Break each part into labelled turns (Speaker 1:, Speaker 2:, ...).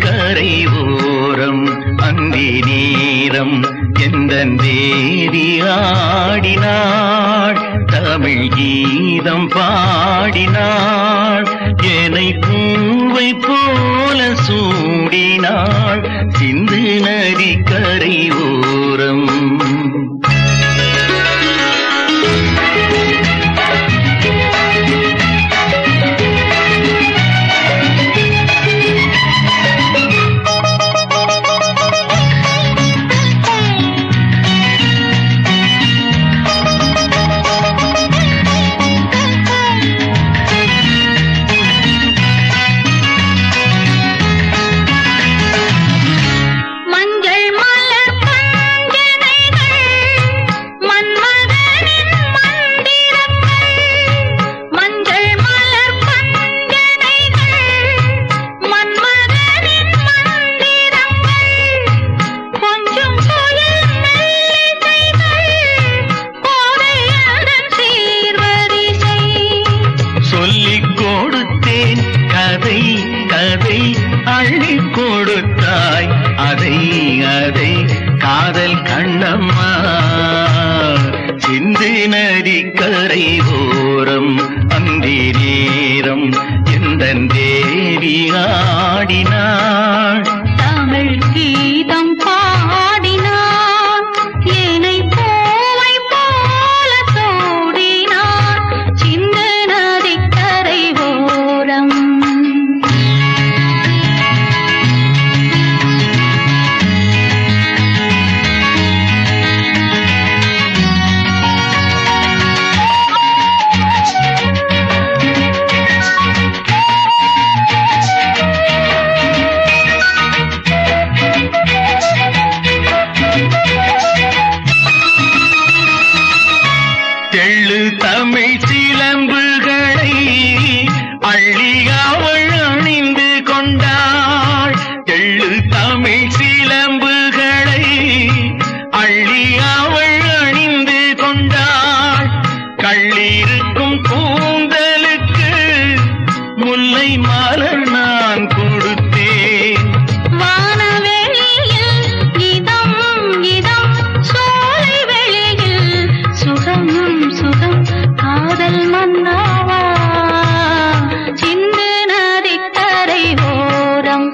Speaker 1: கரை ஓரம் அந்தி நேரம் எந்த தேவி ஆடினாள்? தமிழ் கீதம் பாடினாள் என்னை பூவை போல சூடினாள். சிந்து நதி கரை ஓரம் கேட்டேன். கதை கதை அள்ளி கொடுத்தாய். அதை அதை காதல் கண்ணம்மா. சிந்து நதி கரை ஓரம் அந்தி நேரம். எந்த தேவியா இருக்கும் கூந்தலுக்கு முல்லை மாலர் நான் கொடுத்தேன்.
Speaker 2: வானவெளியில் சுகம் காதல் மன்னாவா? சிந்து நதிக்கரை ஓரம்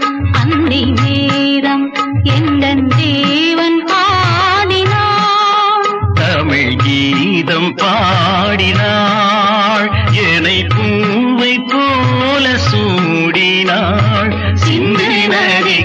Speaker 1: கீதம் பாடினாள். என்னை பூவை போல சூடினாள். சிந்தி நதி